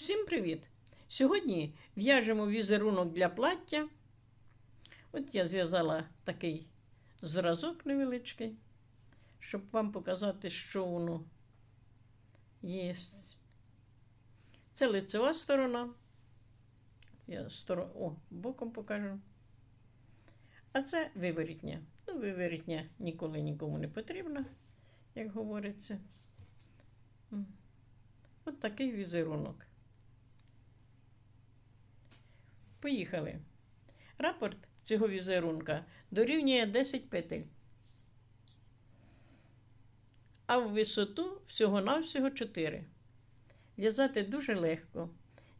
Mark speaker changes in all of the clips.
Speaker 1: Всім привіт! Сьогодні в'яжемо візерунок для плаття. От я зв'язала такий зразок невеличкий, щоб вам показати, що воно є. Це лицева сторона. Я сторон... О, боком покажу. А це виворітня. Ну, виворітня ніколи нікому не потрібна, як говориться. От такий візерунок. Поїхали. Рапорт цього візерунка дорівнює 10 петель. А в висоту всього-навсього 4. В'язати дуже легко.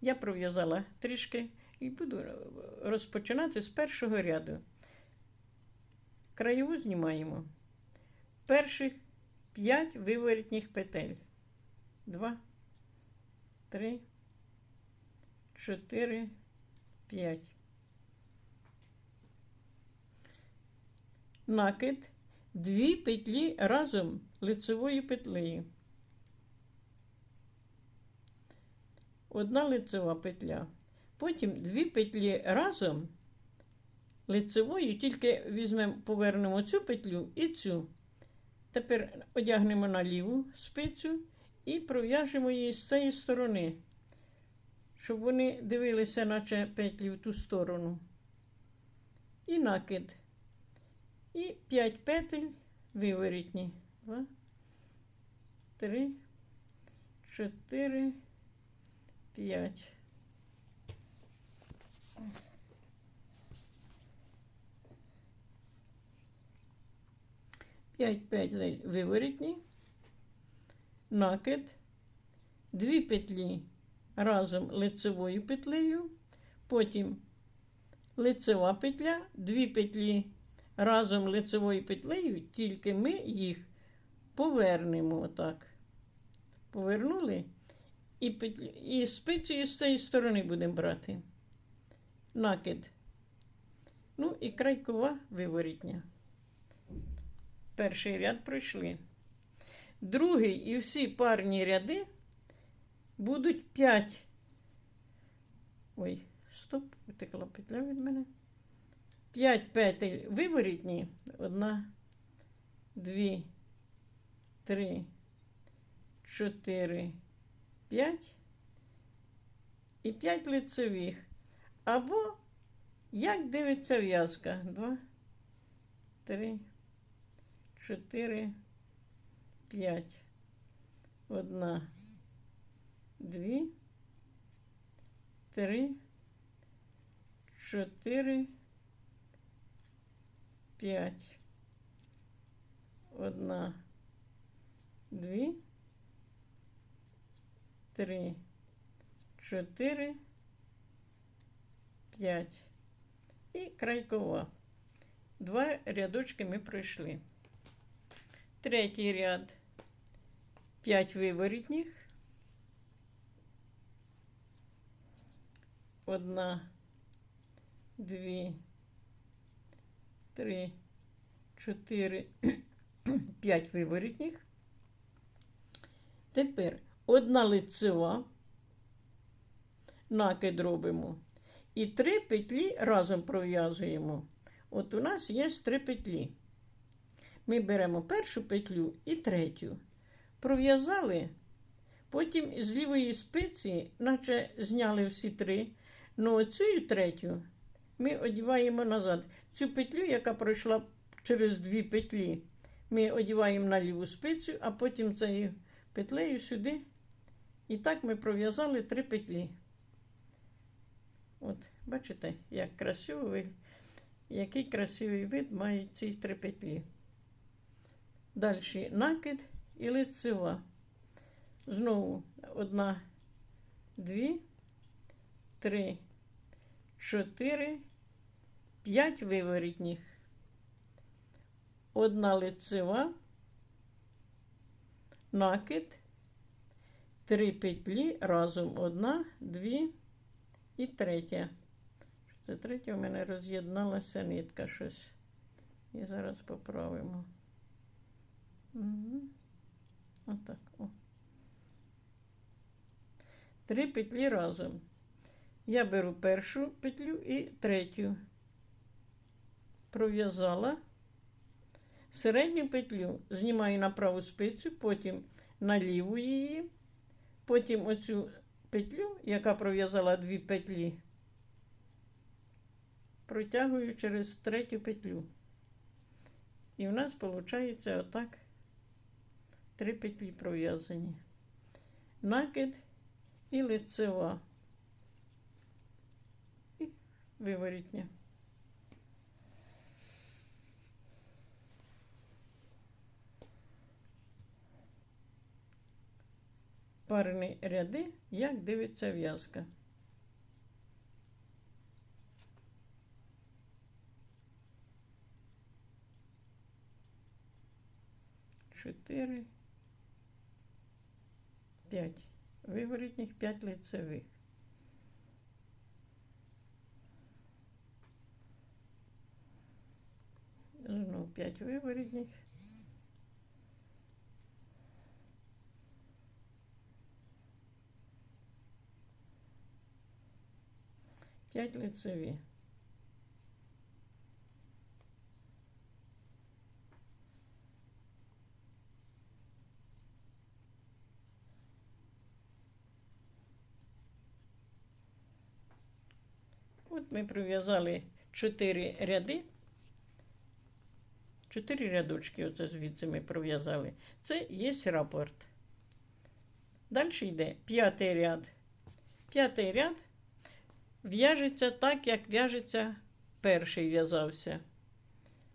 Speaker 1: Я пров'язала трішки і буду розпочинати з першого ряду. Краєву знімаємо. Перших 5 виворітніх петель. 2, 3, 4, 5. Накид дві петлі разом лицевою петлею. Одна лицева петля. Потім дві петлі разом лицевою, тільки візьмемо, повернемо цю петлю і цю. Тепер одягнемо на ліву спицю і пров'яжемо її з цієї сторони щоб вони дивилися, наче петлі в ту сторону. І накид. І 5 петель виворітні. Два, три, чотири, п'ять. П'ять петель виворітні, накид, дві петлі разом лицевою петлею, потім лицева петля, дві петлі разом лицевою петлею, тільки ми їх повернемо отак. Повернули і петлю, і спицею з цієї сторони будемо брати. Накид. Ну і крайкова виворітня. Перший ряд пройшли. Другий і всі парні ряди будуть 5. Ой, стоп, витекла петля від мене. 5 петель виворітні. Одна, дві, три, чотири, п'ять. І 5 лицевих. Або, як дивиться в'язка. Два, три, чотири, п'ять. Одна дві, три, чотири, п'ять. Одна, дві, три, чотири, п'ять. І крайкова. Два рядочки ми пройшли. Третій ряд. П'ять виворітніх. Одна, дві, три, чотири, п'ять виворітніх. Тепер одна лицева, накид робимо. І три петлі разом пров'язуємо. От у нас є три петлі. Ми беремо першу петлю і третю. Пров'язали, потім з лівої спиці, наче зняли всі три, Ну, оцю третю ми одіваємо назад. Цю петлю, яка пройшла через дві петлі, ми одіваємо на ліву спицю, а потім цією петлею сюди. І так ми пров'язали три петлі. От, бачите, як красиво який красивий вид мають ці три петлі. Далі накид і лицева. Знову одна, дві, три, чотири, п'ять виворітніх. Одна лицева, накид, три петлі разом одна, дві і третя. Це третя у мене роз'єдналася нитка щось. І зараз поправимо. Угу. Отак. О. три петлі разом. Я беру першу петлю і третю. Пров'язала. Середню петлю знімаю на праву спицю, потім на ліву її, потім оцю петлю, яка пров'язала дві петлі, протягую через третю петлю. І в нас виходить отак три петлі пров'язані. Накид і лицева. Виворітня. Парні ряди, як дивиться в'язка. Чотири, п'ять. Виворітніх, п'ять лицевих. Знов п'ять виворітніх. П'ять лицеві. От ми прив'язали чотири ряди. Чотири рядочки, оце звідси ми пров'язали. Це є рапорт. Далі йде п'ятий ряд. П'ятий ряд в'яжеться так, як в'яжеться перший в'язався.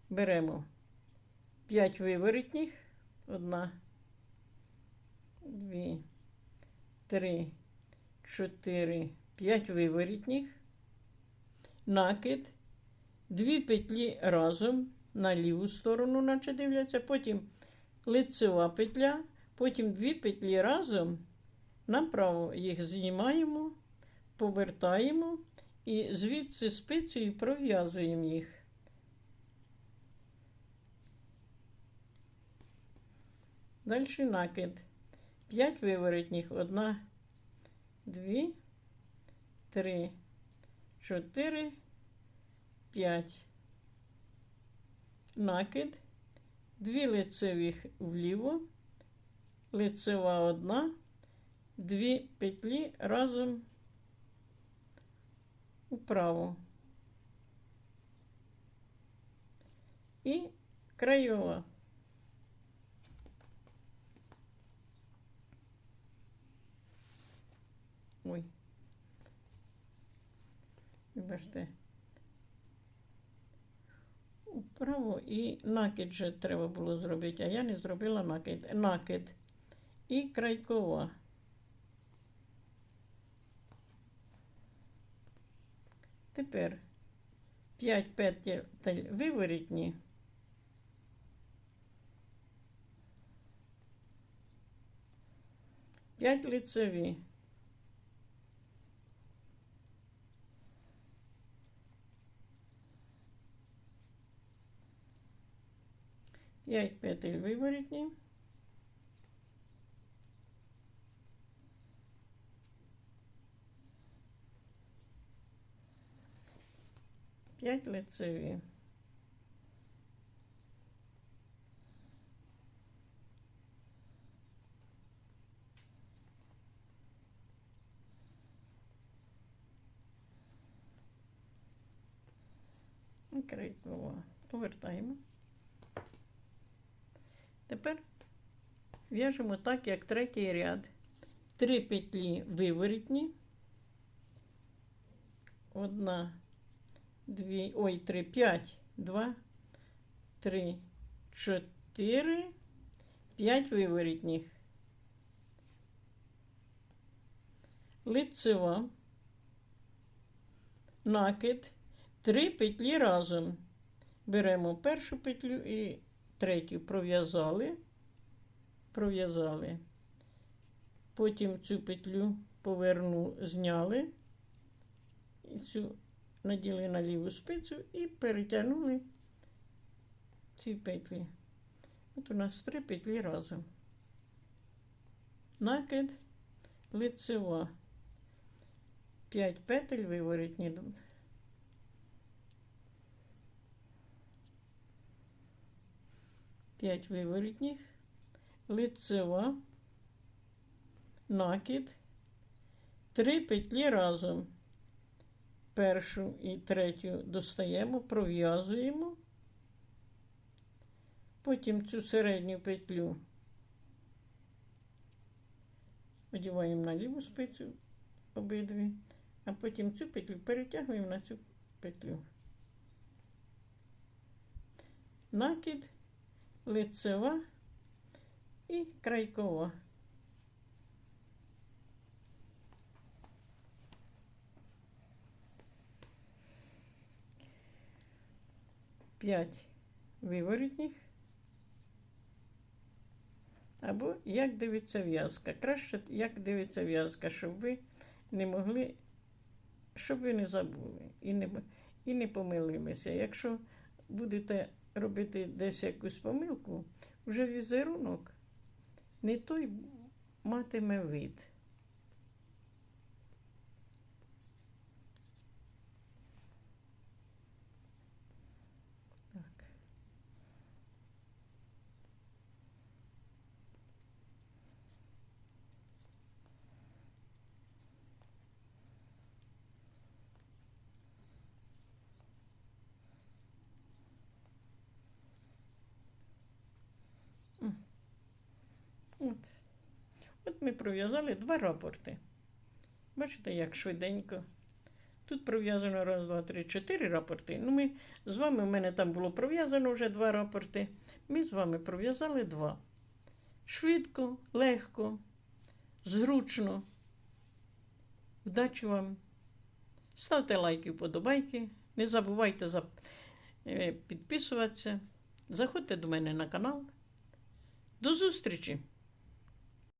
Speaker 1: Беремо 5 виворотніх. Одна, дві, три, чотири, п'ять виворотніх. Накид, дві петлі разом на ліву сторону, наче дивляться, потім лицева петля, потім дві петлі разом направо їх знімаємо повертаємо і звідси спицею пров'язуємо їх. Далі накид. 5 виворотніх. Одна, дві, три, чотири, п'ять. Накид. Дві лицевих вліво, лицева одна, дві петлі разом вправо. І краєва. Ой. Вибачте. Вправо і накид же треба було зробити, а я не зробила накид. Накид і крайкова. Тепер 5 петель виворітні. П'ять лицеві. П'ять петель виворітні. 5 лицеві. Крикова. Повертаємо. Тепер в'яжемо так, як третій ряд. Три петлі виворітні, одна дві, ой, три, п'ять, два, три, чотири, п'ять виворітніх. Лицева, накид, три петлі разом. Беремо першу петлю і третю пров'язали, пров'язали. Потім цю петлю поверну, зняли і цю наділи на ліву спицю і перетягнули ці петлі. От у нас три петлі разом. Накид лицева. 5 петель виворітні. Д- П'ять виворітніх, лицева, накид, три петлі разом. Першу і третю достаємо, пров'язуємо. Потім цю середню петлю одіваємо на ліву спицю обидві, а потім цю петлю перетягуємо на цю петлю. Накид, лицева і крайкова. П'ять виворітніх. Або як дивиться в'язка. Краще, як дивиться в'язка, щоб ви не могли, щоб ви не забули і не, і не помилилися. Якщо будете робити десь якусь помилку, вже візерунок не той матиме вид. Так. От. От ми пров'язали два рапорти. Бачите, як швиденько. Тут пров'язано раз, два, три, чотири рапорти. Ну, ми з вами, у мене там було пров'язано вже два рапорти. Ми з вами пров'язали два. Швидко, легко, зручно. Вдачі вам. Ставте лайки, вподобайки. Не забувайте за- е, підписуватися. Заходьте до мене на канал. До зустрічі!